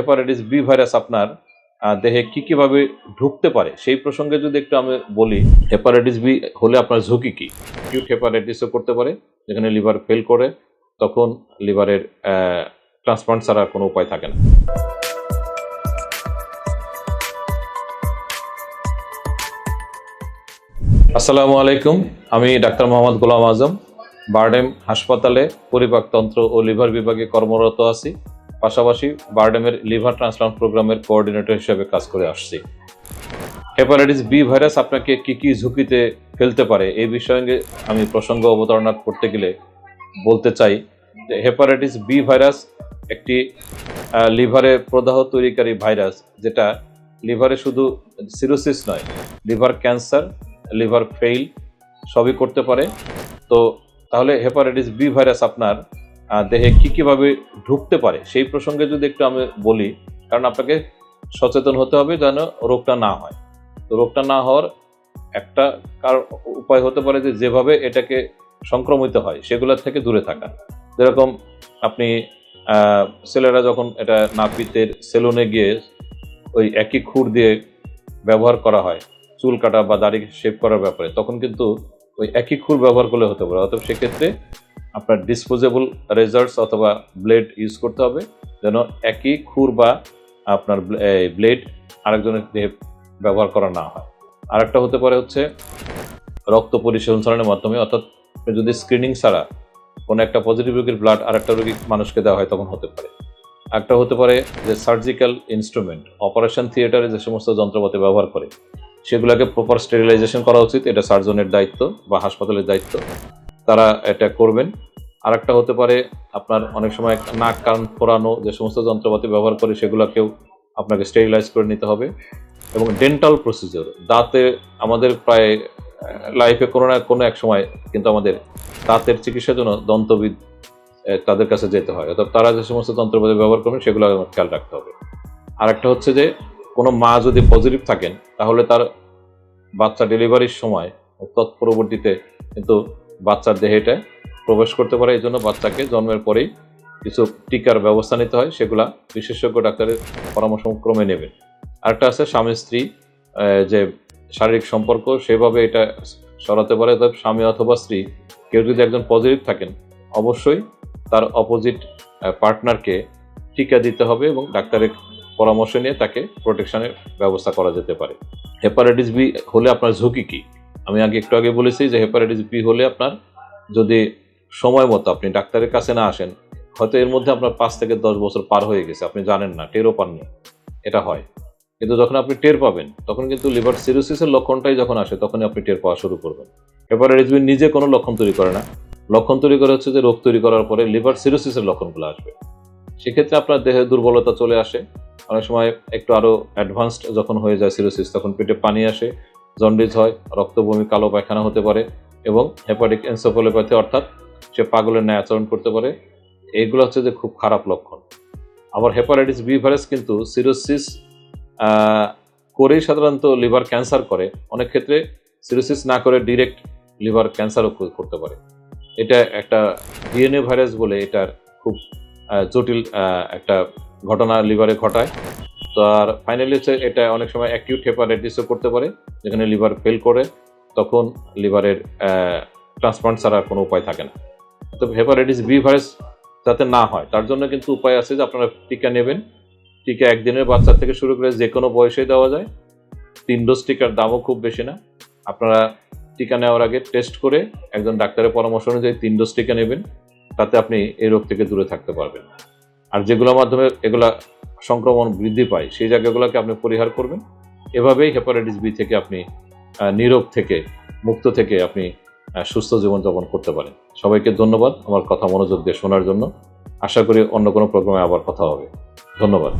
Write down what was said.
Hepatitis B virus আপনার দেহে কি কীভাবে ঢুকতে পারে, সেই প্রসঙ্গে যদি একটু আমি বলি, হেপাটাইটিস বি হলে আপনার ঝুঁকি কি? কিউট হেপাটাইটিসও করতে পারে, যেখানে লিভার ফেল করে, তখন লিভারের ট্রান্সপ্লান্ট ছাড়া কোনো উপায় থাকে না। আসসালামু আলাইকুম, আমি ডাক্তার মোহাম্মদ গোলাম আজম, বারডেম হাসপাতালে পরিপাকতন্ত্র ও লিভার বিভাগে কর্মরত আছি। পাশাপাশি বারডেমের লিভার ট্রান্সপ্লান্ট প্রোগ্রামের কোঅর্ডিনেটর হিসেবে কাজ করে আসছি। হেপাটাইটিস বি ভাইরাস আপনাকে কি কি ঝুঁকিতে ফেলতে পারে এই বিষয়ে আমি প্রসঙ্গ অবতারণা করতে গেলে বলতে চাই যে হেপাটাইটিস বি ভাইরাস একটি লিভারে প্রদাহ তৈরিকারী ভাইরাস যেটা লিভারে শুধু সিরোসিস নয়, লিভার ক্যান্সার, লিভার ফেইল সবই করতে পারে। তো তাহলে হেপাটাইটিস বি ভাইরাস আপনার দেহে কি কীভাবে ঢুকতে পারে সেই প্রসঙ্গে যদি একটু আমি বলি, কারণ আপনাকে সচেতন হতে হবে যেন রোগটা না হয়। তো রোগটা না হওয়ার একটা কার, উপায় হতে পারে যে যেভাবে এটাকে সংক্রমিত হয়, সেগুলোর থেকে দূরে থাকা। যেরকম আপনি ছেলেরা যখন এটা নাপিতের সেলুনে গিয়ে ওই একই খুর দিয়ে ব্যবহার করা হয়, চুল কাটা বা দাড়ি শেভ করার ব্যাপারে, তখন কিন্তু ওই একই খুর ব্যবহার করলে হতে পারে। অতএব সেক্ষেত্রে আপনার ডিসপোজেবল রেজার্টস অথবা ব্লেড ইউজ করতে হবে, যেন একই খুর বা আপনার ব্লেড আরেকজনের দেহে ব্যবহার করা না হয়। আরেকটা হতে পারে হচ্ছে রক্ত পরিসংচালনের মাধ্যমে, অর্থাৎ যদি স্ক্রিনিং ছাড়া কোনো একটা পজিটিভ রোগীর ব্লাড আরেকটা রোগী মানুষকে দেওয়া হয় তখন হতে পারে। একটা হতে পারে যে সার্জিক্যাল ইনস্ট্রুমেন্ট অপারেশন থিয়েটারে যে সমস্ত যন্ত্রপাতি ব্যবহার করে, সেগুলোকে প্রপার স্টেরিলাইজেশন করা উচিত। এটা সার্জনের দায়িত্ব বা হাসপাতালের দায়িত্ব। তারা এটা করবেন। আরেকটা হতে পারে আপনার অনেক সময় নাক, কান ফোরানো যে সমস্ত যন্ত্রপাতি ব্যবহার করে, সেগুলোকেও আপনাকে স্টেরিলাইজ করে নিতে হবে। এবং ডেন্টাল প্রসিজার দাঁতে আমাদের প্রায় লাইফে কোনো না কোনো এক সময় কিন্তু আমাদের দাঁতের চিকিৎসার জন্য দন্তবিদ তাদের কাছে যেতে হয়। অর্থাৎ তারা যে সমস্ত যন্ত্রপাতি ব্যবহার করবেন, সেগুলো খেয়াল রাখতে হবে। আর একটা হচ্ছে যে, কোনো মা যদি পজিটিভ থাকেন, তাহলে তার বাচ্চা ডেলিভারির সময়, তৎপরবর্তীতে কিন্তু বাচ্চার দেহে এটা প্রবেশ করতে পারে, এই জন্য বাচ্চাকে জন্মের পরেই কিছু টিকার ব্যবস্থা নিতে হয়, সেগুলা বিশেষজ্ঞ ডাক্তারের পরামর্শ ক্রমে নেবেন আরেকটা আছে, স্বামী স্ত্রী যে শারীরিক সম্পর্ক, সেভাবে এটা সরাতে পারে স্বামী অথবা স্ত্রী, কেউ যদি একজন পজিটিভ থাকেন, অবশ্যই তার অপোজিট পার্টনারকে টিকা দিতে হবে এবং ডাক্তারের পরামর্শ নিয়ে তাকে প্রোটেকশনের ব্যবস্থা করা যেতে পারে। হেপাটাইটিস বি হলে আপনার ঝুঁকি কি? আমি আগে একটু আগে বলেছি যে হেপাটাইটিস বি হলে আপনার যদি সময় মতো আপনি ডাক্তারের কাছে না আসেন, হয়তো এর মধ্যে আপনার পাঁচ থেকে দশ বছর পার হয়ে গেছে, আপনি জানেন না, টেরও পাননি। এটা হয়। কিন্তু যখন আপনি টের পাবেন, তখন কিন্তু লিভার সিরোসিসের লক্ষণটাই যখন আসে, তখনই আপনি টের পাওয়া শুরু করবেন। হেপাটাইটিস বি নিজে কোনো লক্ষণ তৈরি করে না। লক্ষণ তৈরি করে হচ্ছে যে রোগ তৈরি করার পরে লিভার সিরোসিসের লক্ষণগুলো আসবে। সেক্ষেত্রে আপনার দেহে দুর্বলতা চলে আসে। অনেক সময় একটু আরও অ্যাডভান্সড যখন হয়ে যায় সিরোসিস, তখন পেটে পানি আসে। জন্ডিস হয়, রক্তবমি, কালো পায়খানা হতে পারে এবং হেপাটিক এনসেফালোপ্যাথি অর্থাৎ সে পাগলের ন্যায় আচরণ করতে পারে। এগুলো হচ্ছে যে খুব খারাপ লক্ষণ। আবার হেপাটাইটিস বি ভাইরাস কিন্তু সিরোসিস করেই সাধারণত লিভার ক্যান্সার করে। অনেক ক্ষেত্রে সিরোসিস না করে ডিরেক্ট লিভার ক্যান্সারও করতে পারে। এটা একটা ডিএনএ ভাইরাস বলে এটার খুব জটিল একটা ঘটনা লিভারে ঘটায়। তো আর ফাইনালি হচ্ছে এটা অনেক সময় অ্যাকিউট হেপাটাইটিসও করতে পারে, যেখানে লিভার ফেল করে, তখন লিভারের ট্রান্সপ্লান্ট ছাড়া কোনো উপায় থাকে না। তো হেপাটাইটিস বি ভাইরাস যাতে না হয়, তার জন্য কিন্তু উপায় আছে যে আপনারা টিকা নেবেন। টিকা একদিনের বাচ্চা থেকে শুরু করে যে কোনো বয়সে দেওয়া যায়। তিন ডোজ টিকার দামও খুব বেশি না। আপনারা টিকা নেওয়ার আগে টেস্ট করে একজন ডাক্তারের পরামর্শ অনুযায়ী তিন ডোজ টিকা নেবেন। তাতে আপনি এই রোগ থেকে দূরে থাকতে পারবেন। আর যেগুলোর মাধ্যমে এগুলা সংক্রমণ বৃদ্ধি পায়, সেই জায়গাগুলোকে আপনি পরিহার করবেন। এভাবেই হেপাটাইটিস বি থেকে আপনি নীরব থেকে, মুক্ত থেকে আপনি সুস্থ জীবনযাপন করতে পারেন। সবাইকে ধন্যবাদ আমার কথা মনোযোগ দিয়ে শোনার জন্য। আশা করি অন্য কোনো প্রোগ্রামে আবার কথা হবে। ধন্যবাদ।